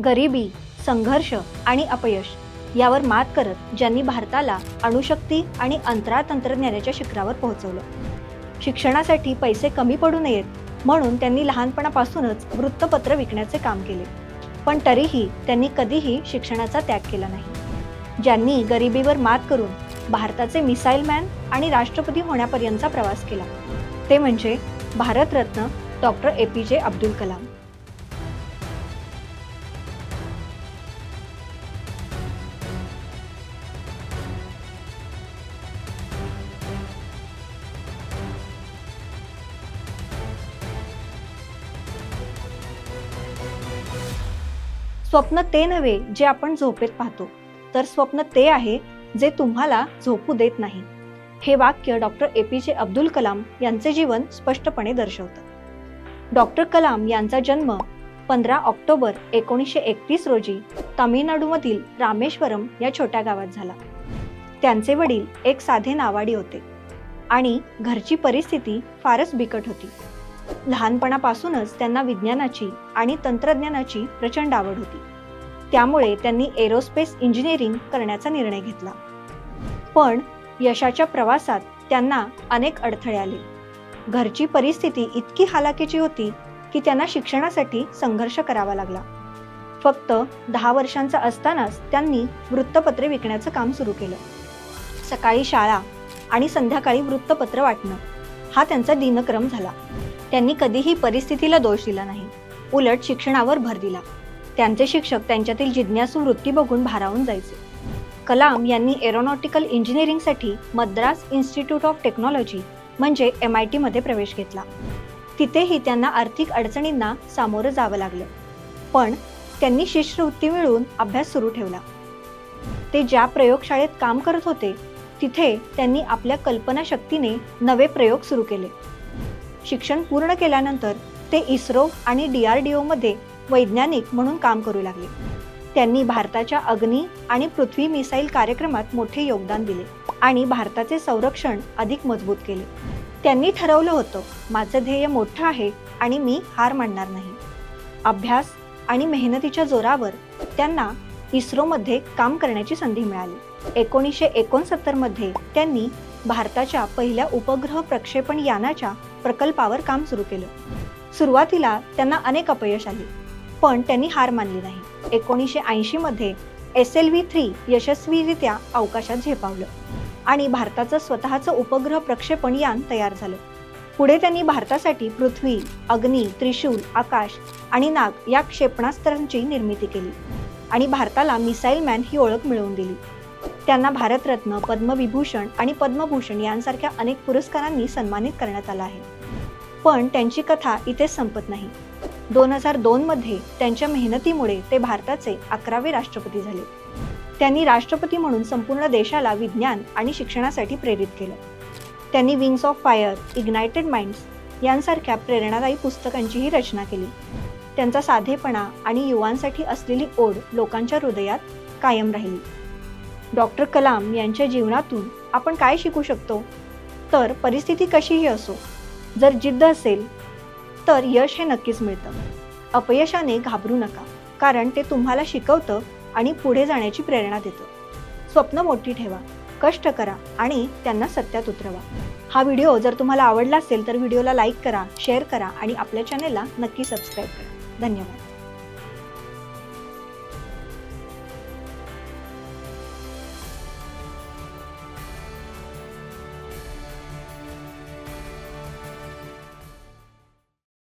गरिबी संघर्ष आणि अपयश यावर मात करत ज्यांनी भारताला अणुशक्ती आणि अंतराळ तंत्रज्ञानाच्या शिखरावर पोहोचवलं. शिक्षणासाठी पैसे कमी पडू नयेत म्हणून त्यांनी लहानपणापासूनच वृत्तपत्र विकण्याचे काम केले. पण तरीही त्यांनी कधीही शिक्षणाचा त्याग केला नाही. ज्यांनी गरिबीवर मात करून भारताचे मिसाईल मॅन आणि राष्ट्रपती होण्यापर्यंतचा प्रवास केला ते म्हणजे भारतरत्न डॉक्टर ए पी जे अब्दुल कलाम. स्वप्न ते नव्हे जे आपण झोपेत पाहतो. तर स्वप्न ते आहे जे तुम्हाला झोपू देत नाही. हे वाक्य डॉक्टर ए पी जे अब्दुल कलाम यांचे जीवन स्पष्टपणे दर्शवतं. डॉक्टर कलाम यांचा जन्म पंधरा ऑक्टोबर एकोणीसशे एकतीस रोजी तामिळनाडूमधील रामेश्वरम या छोट्या गावात झाला. त्यांचे वडील एक साधे नावाडी होते आणि घरची परिस्थिती फारच बिकट होती. लहानपणापासूनच त्यांना विज्ञानाची आणि तंत्रज्ञानाची प्रचंड आवड होती. त्यामुळे त्यांनी एरोस्पेस इंजिनिअरिंग करण्याचा निर्णय घेतला. पण यशाच्या प्रवासात त्यांना अनेक अडथळे आले. घरची परिस्थिती इतकी हालाकीची होती की त्यांना शिक्षणासाठी संघर्ष करावा लागला. फक्त दहा वर्षांचा असतानाच त्यांनी वृत्तपत्रे विकण्याचं काम सुरू केलं. सकाळी शाळा आणि संध्याकाळी वृत्तपत्र वाटणं हा त्यांचा दिनक्रम झाला. त्यांनी कधीही परिस्थितीला दोष दिला नाही. उलट शिक्षणावर भर दिला. त्यांचे शिक्षक त्यांच्यातील जिज्ञासू वृत्ती बघून भारावून जायचे. कलाम यांनी एरोनॉटिकल इंजिनिअरिंगसाठी मद्रास इन्स्टिट्यूट ऑफ टेक्नॉलॉजी म्हणजे एम आय टीमध्ये प्रवेश घेतला. तिथेही त्यांना आर्थिक अडचणींना सामोरं जावं लागलं. पण त्यांनी शिष्यवृत्ती मिळवून अभ्यास सुरू ठेवला. ते ज्या प्रयोगशाळेत काम करत होते तिथे त्यांनी आपल्या कल्पनाशक्तीने नवे प्रयोग सुरू केले. शिक्षण पूर्ण केल्यानंतर ते इस्रो आणि डी आर डी ओमध्ये वैज्ञानिक म्हणून काम करू लागले. त्यांनी भारताच्या अग्नी आणि पृथ्वी मिसाईल कार्यक्रमात मोठे योगदान दिले आणि भारताचे संरक्षण अधिक मजबूत केले. त्यांनी ठरवलं होतं माझं ध्येय मोठं आहे आणि मी हार मानणार नाही. अभ्यास आणि मेहनतीच्या जोरावर त्यांना इस्रोमध्ये काम करण्याची संधी मिळाली. एकोणीसशे एकोणसत्तरमध्ये त्यांनी भारताच्या पहिल्या उपग्रह प्रक्षेपण यानाच्या प्रकल्पावर काम सुरू केलं. सुरुवातीला त्यांना अनेक अपयश आली पण त्यांनी हार मानली नाही. एकोणीसशे ऐंशीमध्ये एस एल व्ही थ्री यशस्वीरित्या अवकाशात झेपावलं आणि भारताचं स्वतःचं उपग्रह प्रक्षेपण यान तयार झालं. पुढे त्यांनी भारतासाठी पृथ्वी अग्नी त्रिशूल आकाश आणि नाग या क्षेपणास्त्रांची निर्मिती केली आणि भारताला मिसाईल मॅन ही ओळख मिळवून दिली. त्यांना भारतरत्न पद्मविभूषण आणि पद्मभूषण यांसारख्या अनेक पुरस्कारांनी सन्मानित करण्यात आलं आहे. पण त्यांची कथा इथेच संपत नाही. दोन हजार दोनमध्ये त्यांच्या मेहनतीमुळे ते भारताचे अकरावे राष्ट्रपती झाले. त्यांनी राष्ट्रपती म्हणून संपूर्ण देशाला विज्ञान आणि शिक्षणासाठी प्रेरित केलं. त्यांनी Wings of Fire Ignited Minds यांसारख्या प्रेरणादायी पुस्तकांचीही रचना केली. त्यांचा साधेपणा आणि युवांसाठी असलेली ओढ लोकांच्या हृदयात कायम राहिली. डॉक्टर कलाम यांच्या जीवनातून आपण काय शिकू शकतो? तर परिस्थिती कशीही असो जर जिद्द असेल तर यश हे नक्कीच मिळतं. अपयशाने घाबरू नका कारण ते तुम्हाला शिकवतं आणि पुढे जाण्याची प्रेरणा देतं. स्वप्न मोठी ठेवा कष्ट करा आणि त्यांना सत्यात उतरवा. हा व्हिडिओ जर तुम्हाला आवडला असेल तर व्हिडिओला लाईक करा शेअर करा आणि आपल्या चॅनेलला नक्की सबस्क्राईब करा. धन्यवाद.